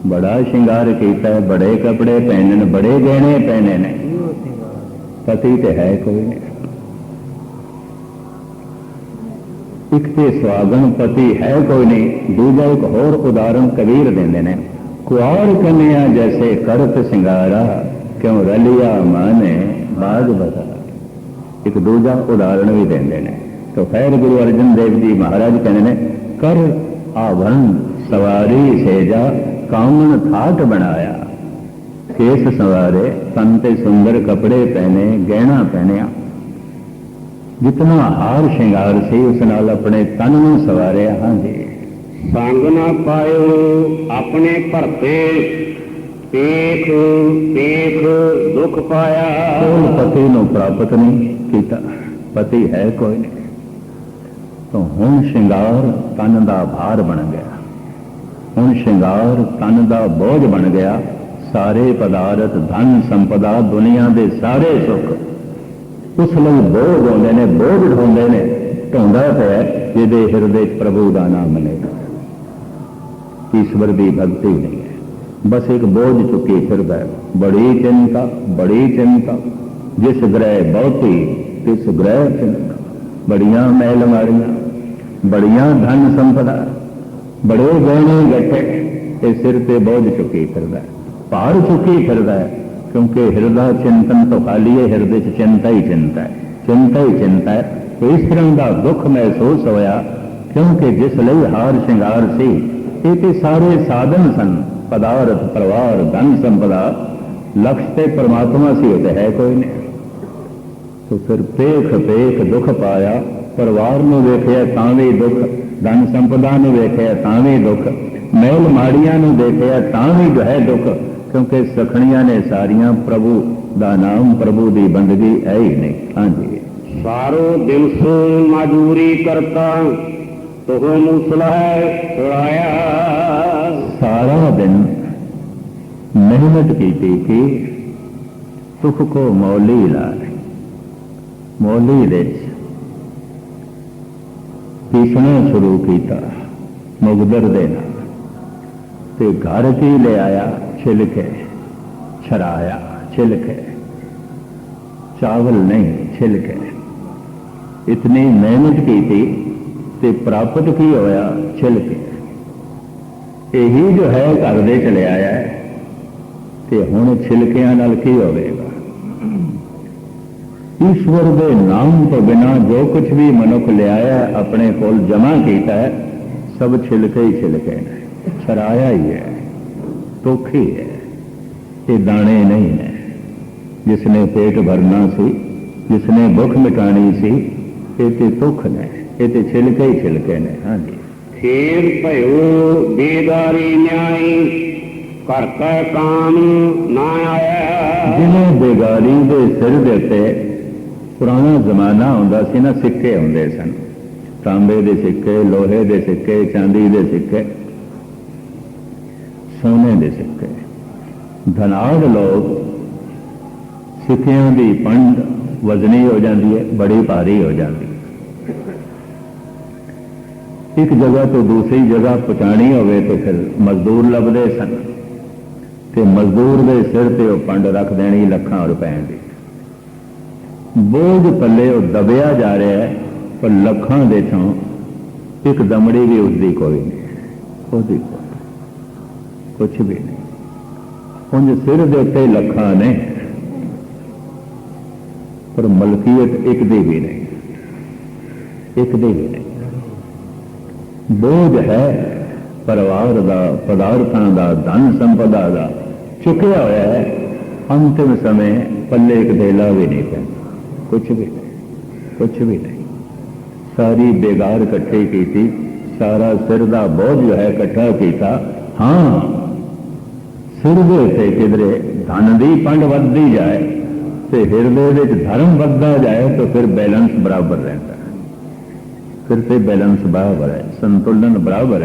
ਬੜਾ ਸ਼ਿੰਗਾਰ ਕੀਤਾ ਬੜੇ ਕੱਪੜੇ ਪਹਿਨਣ, ਬੜੇ ਗਹਿਣੇ ਪਹਿਨੇ ਨੇ। ਪਤੀ ਤੇ ਹੈ ਕੋਈ ਨਹੀਂ। ਇੱਕ ਤੇ ਸਵਾਗਣ ਪਤੀ ਹੈ ਕੋਈ ਨਹੀਂ, ਦੂਜਾ ਇੱਕ ਹੋਰ ਉਦਾਹਰਣ ਕਬੀਰ ਦਿੰਦੇ ਨੇ। ਕੁਆਰ ਕੰਨਿਆ ਜੈਸੇ ਕਰਤ ਸਿੰਗਾਰਾ, ਕਿਉਂ ਰਲਿਆ ਮਾਨੇ? ਬਾਗ ਬਤਾ ਇੱਕ ਦੂਜਾ ਉਦਾਹਰਣ ਵੀ ਦਿੰਦੇ ਨੇ। ਤਾਂ ਖੈਰ ਗੁਰੂ ਅਰਜਨ ਦੇਵ ਜੀ ਮਹਾਰਾਜ ਕਹਿੰਦੇ ਨੇ, ਕਰ ਆਵਰਨ ਸਵਾਰੀ ਸੇਜਾ, ਕਾਮਨ ਥਾਟ ਬਣਾਇਆ। ਕੇਸ ਸਵਾਰੇ ਤਨ ਤੇ ਸੁੰਦਰ ਕਪੜੇ ਪਹਿਨੇ, ਗਹਿਣਾ ਪਹਿਨਿਆ। ਜਿਤਨਾ ਹਾਰ ਸ਼ਿੰਗਾਰ ਸੀ, ਉਸ ਨਾਲ ਆਪਣੇ ਤਨ ਨੂੰ ਸਵਾਰਿਆ ਹਾਂਜੀ ਸੰਗ ਨਾ ਪਾਇਓ, ਆਪਣੇ ਭਰਤੇ ਪੇਖ ਪੇਖ ਦੁੱਖ ਪਾਇਆ। ਕੋਲ ਪਤੀ ਨੂੰ ਪ੍ਰਾਪਤ ਨਹੀਂ ਕੀਤਾ, ਪਤੀ ਹੈ ਕੋਈ ਨਹੀਂ। ਤਾਂ ਹੁਣ ਸ਼ਿੰਗਾਰ ਤਨ ਦਾ ਭਾਰ ਬਣ ਗਿਆ। ਹੁਣ ਸ਼ਿੰਗਾਰ ਤਨ ਦਾ ਬੋਝ ਬਣ ਗਿਆ। ਸਾਰੇ ਪਦਾਰਥ, ਧਨ ਸੰਪਦਾ, ਦੁਨੀਆ ਦੇ ਸਾਰੇ ਸੁੱਖ। ਉਸ ਲਈ ਬੋਝ ਹੁੰਦੇ ਨੇ, ਬੋਝ ਹੁੰਦੇ ਨੇ। ਢੋਂਦਾ ਪਿਆ ਜਿਹਦੇ ਹਿਰਦੇ ਪ੍ਰਭੂ ਦਾ ਨਾਮ ਨਹੀਂ ਈਸ਼ਵਰ ਦੀ ਭਗਤੀ ਨਹੀਂ। ਹੈ ਬਸ ਇੱਕ ਬੋਝ ਚੁੱਕੀ ਫਿਰਦਾ ਹੈ। ਬੜੀ ਚਿੰਤਾ ਬੜੀ ਚਿੰਤਾ। ਜਿਸ ਗ੍ਰਹਿ ਬਹੁਤੀ, ਤਿਸ ਗ੍ਰਹਿ ਚਿੰਤਾ। ਬੜੀਆਂ ਮਹਿਲ ਮਾਰੀਆਂ ਬੜੀਆਂ ਧਨ ਸੰਪਦਾ। ਬੜੇ ਗਹਿਣੇ ਗੱਟੇ ਇਹ ਸਿਰ ਤੇ ਬੋਝ ਚੁੱਕੀ ਫਿਰਦਾ ਹੈ। ਭਾਰ ਚੁੱਕੀ ਫਿਰਦਾ ਹੈ, ਕਿਉਂਕਿ ਹਿਰਦਾ ਚਿੰਤਨ ਤੋਂ ਖਾਲੀ ਹੈ, ਹਿਰਦੇ 'ਚ ਚਿੰਤਾ ਹੀ ਚਿੰਤਾ ਹੈ। ਚਿੰਤਾ ਹੀ ਚਿੰਤਾ ਹੈ। ਇਸ ਤਰ੍ਹਾਂ ਦਾ ਦੁੱਖ ਮਹਿਸੂਸ ਹੋਇਆ, ਕਿਉਂਕਿ ਜਿਸ ਲਈ ਹਾਰ ਸ਼ਿੰਗਾਰ ਸੀ, ਇਹ ਤੇ ਸਾਰੇ ਸਾਧਨ ਸਨ। ਪਦਾਰਥ ਪਰਿਵਾਰ ਧਨ ਸੰਪਦਾ ਲਕਸ਼ ਤੇ ਪਰਮਾਤਮਾ ਸੀ ਉਹ ਤੇ ਹੈ ਕੋਈ ਨਹੀਂ। ਤੋ ਫਿਰ ਪੇਖ ਪੇਖ ਦੁੱਖ ਪਾਇਆ ਪਰਿਵਾਰ ਨੂੰ ਵੇਖਿਆ ਤਾਂ ਵੀ ਦੁੱਖ, ਧਨ ਸੰਪਦਾ ਨੂੰ ਵੇਖਿਆ ਤਾਂ ਵੀ ਦੁੱਖ, ਮਹਿਲ ਮਾੜੀਆਂ ਨੂੰ ਦੇਖਿਆ ਤਾਂ ਵੀ ਜੋ ਹੈ ਦੁੱਖ, ਕਿਉਂਕਿ ਸਖਣੀਆਂ ਨੇ ਸਾਰੀਆਂ ਪ੍ਰਭੂ ਦਾ ਨਾਮ ਪ੍ਰਭੂ ਦੀ ਬੰਦਗੀ ਹੈ ਹੀ ਨਹੀਂ। ਹਾਂਜੀ। ਸਾਰੋ ਦਿਵਸ ਮਾਜੂਰੀ ਕਰਤਾ ਤੋਹ ਮੁਸਲਹਿ ਛੁੜਾਇਆ ਸਾਰਾ ਦਿਨ ਮਿਹਨਤ ਕੀਤੀ ਕਿ ਸੁਖ ਕੋ ਮੌਲੀ ਲਾਏ ਮੌਲੀ ਦੇ ਪੀਸਣਾ ਸ਼ੁਰੂ ਕੀਤਾ ਮੁਗਦਰ ਦੇ ਨਾਲ ਤੇ ਘਰ ਕੀ ਲੈ ਆਇਆ, ਛਿਲਕੇ, ਛਰਾਇਆ, ਛਿਲਕੇ। ਚਾਵਲ ਨਹੀਂ, ਛਿਲਕੇ। ਇਤਨੀ ਮਿਹਨਤ ਕੀਤੀ ਤੇ ਪ੍ਰਾਪਤ ਕੀ ਹੋਇਆ, ਛਿਲਕੇ। ਇਹੀ ਜੋ ਹੈ ਘਰ ਦੇ ਚਲੇ ਆਇਆ ਹੈ, ਤੇ ਹੁਣ ਛਿਲਕਿਆਂ ਨਾਲ ਕੀ ਹੋਵੇਗਾ? ਈਸ਼ਵਰ ਦੇ ਨਾਮ ਤੋਂ ਬਿਨਾ ਜੋ ਕੁਝ ਵੀ ਮਨੁੱਖ ਲਿਆਇਆ, ਆਪਣੇ ਕੋਲ ਜਮ੍ਹਾਂ ਕੀਤਾ ਹੈ, ਸਭ ਛਿਲਕੇ ਹੀ ਛਿਲਕੇ ਨੇ। ਛਰਾਇਆ ਹੀ ਹੈ ਤੋਖੀ ਹੈ, ਇਹ ਦਾਣੇ ਨਹੀਂ ਨੇ ਜਿਸ ਨੇ ਪੇਟ ਭਰਨਾ ਸੀ ਜਿਸ ਨੇ ਭੁੱਖ ਮਿਟਾਣੀ ਸੀ, ਇਹ ਤੇ ਤੁਖ ਨੇ, ਇਹ ਤੇ ਛਿਲਕੇ ਹੀ ਛਿਲਕੇ ਨੇ, ਹਾਂਜੀ। ਖੇਰ ਭਇਓ ਬੇਦਾਰੀ ਨਿਆਈ, ਘਰ ਕੈ ਕਾਮ ਨਾ ਆਇਆ। ਜਿਹਨੇ ਬੇਗਾਰੀ ਦੇ ਸਿਰ ਦੇ ਉੱਤੇ ਪੁਰਾਣਾ ਜ਼ਮਾਨਾ ਹੁੰਦਾ ਸੀ ਨਾ, ਸਿੱਕੇ ਹੁੰਦੇ ਸਨ। ਤਾਂਬੇ ਦੇ ਸਿੱਕੇ, ਲੋਹੇ ਦੇ ਸਿੱਕੇ, ਚਾਂਦੀ ਦੇ ਸਿੱਕੇ, ਸੋਨੇ ਦੇ ਸਿੱਕੇ। ਧਨਾੜ ਲੋਕ ਸਿੱਕਿਆਂ ਦੀ ਪੰਡ ਵਜ਼ਨੀ ਹੋ ਜਾਂਦੀ ਹੈ, ਬੜੀ ਭਾਰੀ ਹੋ ਜਾਂਦੀ ਇੱਕ ਜਗ੍ਹਾ ਤੋਂ ਦੂਸਰੀ ਜਗ੍ਹਾ ਪਹੁੰਚਾਣੀ ਹੋਵੇ ਤਾਂ ਫਿਰ ਮਜ਼ਦੂਰ ਲੱਭਦੇ ਸਨ। ਤੇ ਮਜ਼ਦੂਰ ਦੇ ਸਿਰ ਤੇ ਉਹ ਪੰਡ ਰੱਖ ਦੇਣੀ ਲੱਖਾਂ ਰੁਪਏ ਦੀ। ਬੋਝ ਪੱਲੇ ਉਹ ਦਬਿਆ ਜਾ ਰਿਹਾ ਹੈ, ਪਰ ਲੱਖਾਂ ਦੇ ਚੋਂ ਇੱਕ ਦਮੜੀ ਵੀ ਉਸਦੀ ਕੋਈ ਨਹੀਂ। ਉਹਦੀ ਕੁਝ ਵੀ ਨਹੀਂ। ਉਹਦੇ ਸਿਰ ਦੇ ਉੱਤੇ ਲੱਖਾਂ ਨੇ, ਪਰ ਮਲਕੀਅਤ ਇੱਕ ਦੀ ਵੀ ਨਹੀਂ। ਇੱਕ ਦੀ ਵੀ ਨਹੀਂ। ਬੋਝ ਹੈ। ਪਰਿਵਾਰ ਦਾ, ਪਦਾਰਥਾਂ ਦਾ, ਧਨ ਸੰਪਦਾ ਦਾ ਚੁੱਕਿਆ ਹੋਇਆ ਹੈ। ਅੰਤਿਮ ਸਮੇਂ ਪੱਲੇ ਇੱਕ ਦੇਲਾ ਵੀ ਨਹੀਂ ਪੈਂਦਾ। ਕੁਝ ਵੀ ਨਹੀਂ ਕੁਝ ਵੀ ਨਹੀਂ। ਸਾਰੀ ਬੇਗਾਰ ਇਕੱਠੀ ਕੀਤੀ, ਸਾਰਾ ਸਿਰ ਦਾ ਬੋਝ ਜੋ ਹੈ ਇਕੱਠਾ ਕੀਤਾ। ਹਾਂ, ਸਿਰ ਦੇ ਉੱਤੇ ਕਿਧਰੇ ਧਨ ਦੀ ਪੰਡ ਵੱਧਦੀ ਜਾਏ ਤੇ ਹਿਰਦੇ ਵਿੱਚ ਧਰਮ ਵੱਧਦਾ ਜਾਏ ਤਾਂ ਫਿਰ ਬੈਲੈਂਸ ਬਰਾਬਰ ਰਹਿੰਦਾ। ਹੈ ਫਿਰ ਤੇ ਬੈਲੈਂਸ ਬਰਾਬਰ ਹੈ, ਸੰਤੁਲਨ ਬਰਾਬਰ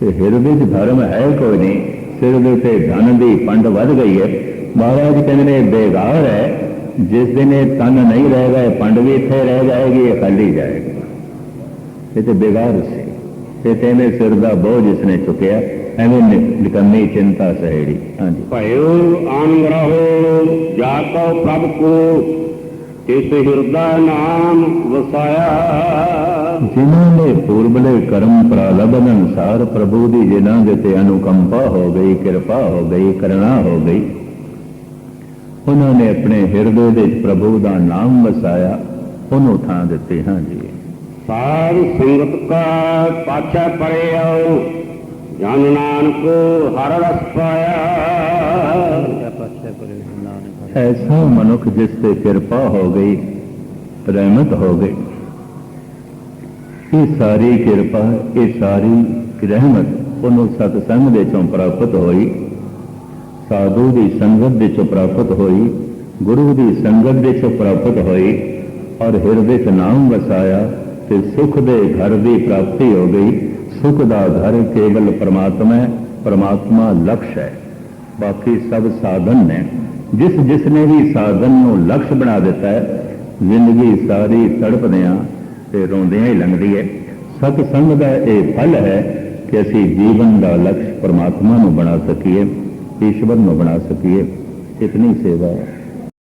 ਤੇ ਹਿਰਦੇ 'ਚ ਧਰਮ ਹੈ ਕੋਈ ਨਹੀਂ, ਸਿਰ ਦੇ ਉੱਤੇ ਧਨ ਦੀ ਪੰਡ ਵੱਧ ਗਈ ਹੈ। ਮਹਾਰਾਜ ਕਹਿੰਦੇ ਨੇ ਬੇਗਾਰ ਹੈ, ਜਿਸ ਦਿਨ ਇਹ ਤਨ ਨਹੀਂ ਰਹੇਗਾ ਇਹ ਪੰਡ ਵੀ ਇੱਥੇ ਰਹਿ ਜਾਏਗੀ, ਇਹ ਖਾਲੀ ਜਾਏਗਾ। ਇਹ ਤੇ ਬੇਗਾਰ ਸੀ। ਤੇ ਤੇਨੇ ਸਿਰ ਦਾ ਬੋਝ ਇਸਨੇ ਚੁੱਕਿਆ, ਐਵੇਂ ਨਿ- ਨਿਕੰਮੀ ਚਿੰਤਾ ਸਹਿੜੀ। ਹਾਂਜੀ। ਭਇਓ ਆਨੰਦ ਰਹੋ ਜਾ ਕਉ ਪ੍ਰਭ ਕੋ ਤਿਸ ਹਿਰਦਾ ਨਾਮ ਵਸਾਇਆ। ਜਿਨ੍ਹਾਂ ਨੇ ਪੂਰਬਲੇ ਕਰਮ ਪ੍ਰਾਲਬਨ ਅਨੁਸਾਰ ਪ੍ਰਭੂ ਦੀ ਜਿਨ੍ਹਾਂ ਦੇ ਤੇ ਅਨੁਕੰਪਾ ਹੋ ਗਈ ਕਿਰਪਾ ਹੋ ਗਈ ਕਰਣਾ ਹੋ ਗਈ ਉਹਨਾਂ ਨੇ ਆਪਣੇ ਹਿਰਦੇ ਦੇ ਪ੍ਰਭੂ ਦਾ ਨਾਮ ਵਸਾਇਆ ਉਹਨੂੰ ਥਾਂ ਦਿੱਤੀ ਹਾਂ ਜੀ। ਸਾਧ ਸੰਗਤ ਕਾ ਪਾਛਾ ਪਰਿਓ ਜਨ ਨਾਨਕ ਹਰ ਰਸ ਪਾਇਆ। ਐਸਾ ਮਨੁੱਖ ਜਿਸ ਤੇ ਕਿਰਪਾ ਹੋ ਗਈ, ਰਹਿਮਤ ਹੋ ਗਈ। ਇਹ ਸਾਰੀ ਕਿਰਪਾ, ਇਹ ਸਾਰੀ ਰਹਿਮਤ ਉਹਨੂੰ ਸਤਸੰਗ ਦੇ ਚੋਂ ਪ੍ਰਾਪਤ ਹੋਈ, ਸਾਧੂ ਦੀ ਸੰਗਤ ਦੇ ਚੋਂ ਪ੍ਰਾਪਤ ਹੋਈ, ਗੁਰੂ ਦੀ ਸੰਗਤ ਦੇ ਚੋਂ ਪ੍ਰਾਪਤ ਹੋਈ, ਔਰ ਹਿਰਦੇ 'ਚ ਨਾਮ ਵਸਾਇਆ ਤੇ ਸੁਖ ਦੇ ਘਰ ਦੀ ਪ੍ਰਾਪਤੀ ਹੋ ਗਈ। ਸੁਖ ਦਾ ਘਰ ਕੇਵਲ ਪਰਮਾਤਮਾ ਹੈ, ਪਰਮਾਤਮਾ ਲਕਸ਼ ਹੈ। ਬਾਕੀ ਸਭ ਸਾਧਨ ਨੇ। ਜਿਸ ਜਿਸ ਨੇ ਵੀ ਸਾਧਨ ਨੂੰ ਲਕਸ਼ ਬਣਾ ਦਿੱਤਾ ਹੈ, ਜ਼ਿੰਦਗੀ ਸਾਰੀ ਤੜਪਦਿਆਂ ਤੇ ਰੋਂਦਿਆਂ ਹੀ ਲੰਘਦੀ ਹੈ। ਸਤ ਸੰਗ ਦਾ ਇਹ ਫਲ ਹੈ ਕਿ ਅਸੀਂ ਜੀਵਨ ਦਾ ਲਕਸ਼ ਪਰਮਾਤਮਾ ਨੂੰ ਬਣਾ ਸਕੀਏ, ਈਸ਼ਵਰ ਨੂੰ ਬਣਾ ਸਕੀਏ। ਇਤਨੀ ਸੇਵਾ ਹੈ।